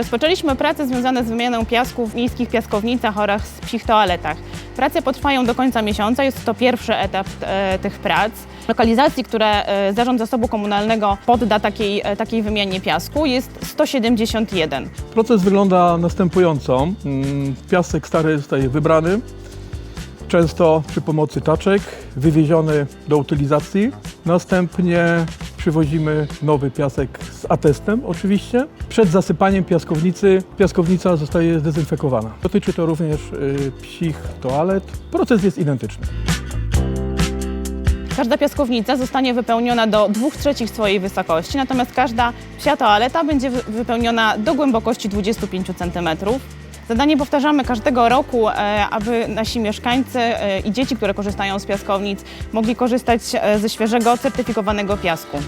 Rozpoczęliśmy prace związane z wymianą piasku w miejskich piaskownicach oraz psich toaletach. Prace potrwają do końca miesiąca, jest to pierwszy etap e, tych prac. Lokalizacji, które e, Zarząd Zasobu Komunalnego podda takiej, e, takiej wymianie piasku jest 171. Proces wygląda następująco. Mm, Piasek stary zostaje wybrany, często przy pomocy taczek, wywieziony do utylizacji. Następnie przywozimy nowy piasek z atestem oczywiście. Przed zasypaniem piaskownicy piaskownica zostaje zdezynfekowana. Dotyczy to również y, psich toalet. Proces jest identyczny. Każda piaskownica zostanie wypełniona do 2 trzecich swojej wysokości, natomiast każda psia toaleta będzie wy- wypełniona do głębokości 25 cm. Zadanie powtarzamy każdego roku, e, aby nasi mieszkańcy e, i dzieci, które korzystają z piaskownic, mogli korzystać e, ze świeżego, certyfikowanego piasku.